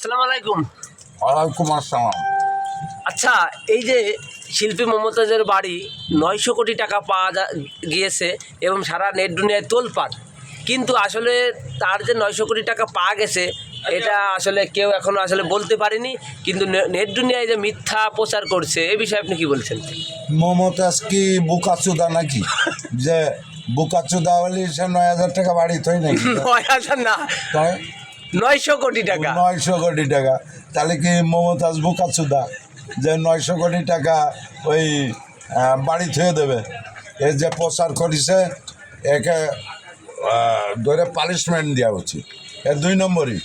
আসসালামু আলাইকুম। ওয়ালাইকুম আসসালাম। আচ্ছা এই যে শিল্পী মমতাজের বাড়ি নয়শো কোটি টাকা পাওয়া গিয়েছে এবং সারা নেট দুনিয়ায় তোলপাট কিন্তু আসলে তার যে নয়শো কোটি টাকা পাওয়া গেছে এটা আসলে কেউ এখনও আসলে বলতে পারেনি। কিন্তু নেট দুনিয়ায় যে মিথ্যা প্রচার করছে এ বিষয়ে আপনি কি বলছেন? মমতাজ কি বুকাচুদা নাকি? যে বুকাচুদা হলে সে নয় হাজার টাকা বাড়ি থই নাকি? নয় হাজার না। তাই? নয়শো কোটি টাকা। নয়শো কোটি টাকা। তাহলে কি মমতাজ বুকাচুদা যে নয়শো কোটি টাকা ওই বাড়ি থুয়ে দেবে? এ যে প্রচার করিছে একে ধরে পানিশমেন্ট দেওয়া উচিত। এর দুই নম্বরই।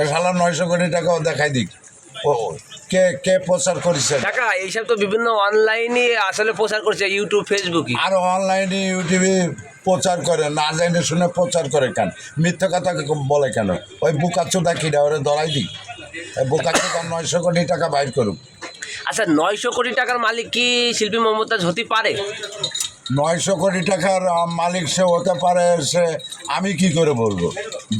এ শালা নয়শো কোটি টাকাও দেখাই দিক। ও কে কে প্রচার করেছে? টাকা এইসব তো বিভিন্ন অনলাইনে আসলে প্রচার করছে ইউটিউব ফেসবুকে আর অনলাইনে ইউটিউবে প্রচার করে না জানে শুনে প্রচার করে কেন? মিথ্যা কথা বলে কেন? ওই বুকাচোদা কিনা ওরে ধরাই দিই। বুকাচোদা নয়শো কোটি টাকা বাইর করুক। আচ্ছা নয়শো কোটি টাকার মালিক কি শিল্পী মমতাজ হতে পারে? নয়শো কোটি টাকার মালিক সে হতে পারে সে আমি কি করে বলব?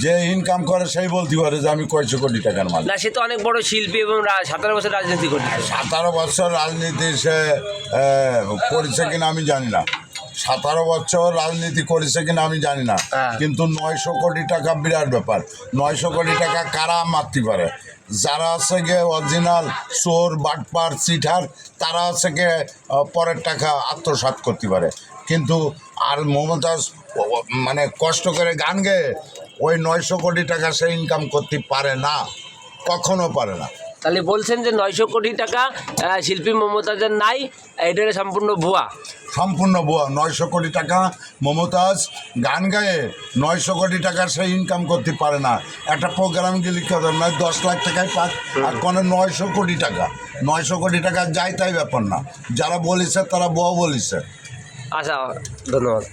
যে ইনকাম করে সেই বলতে পারে যে আমি কয়শো কোটি টাকার মালিক। না সে তো অনেক বড় শিল্পী এবং সতেরো বছর রাজনীতি করছে। সতেরো বছর রাজনীতি সে করেছে কিনা আমি জানি না। সতেরো বছর রাজনীতি করেছে কিনা আমি জানি না। হ্যাঁ। কিন্তু নয়শো কোটি টাকা বিরাট ব্যাপার। নয়শো কোটি টাকা কারা মারতে পারে? যারা আছে গিয়ে অরিজিনাল চোর বাটপার চিঠার তারা আছে গিয়ে পরের টাকা আত্মসাৎ করতে পারে। কিন্তু আর মমতাজ মানে কষ্ট করে গান গেয়ে ওই নয়শো কোটি টাকা সে ইনকাম করতে পারে না। কখনো পারে না। তাহলে বলছেন যে নয়শো কোটি টাকা শিল্পী মমতাজের নাই এটা সম্পূর্ণ ভুয়া। সম্পূর্ণ ভুয়া নয়শো কোটি টাকা মমতাজ গান গায়ে নয়শো কোটি টাকা সে ইনকাম করতে পারে না। একটা প্রোগ্রাম গেলে কি হবে নয় দশ লাখ টাকায় পাক আর কোনো নয়শো কোটি টাকা। নয়শো কোটি টাকা যায় তাই ব্যাপার না। যারা বলেছে তারা বুয়া বলেছে। আচ্ছা ধন্যবাদ।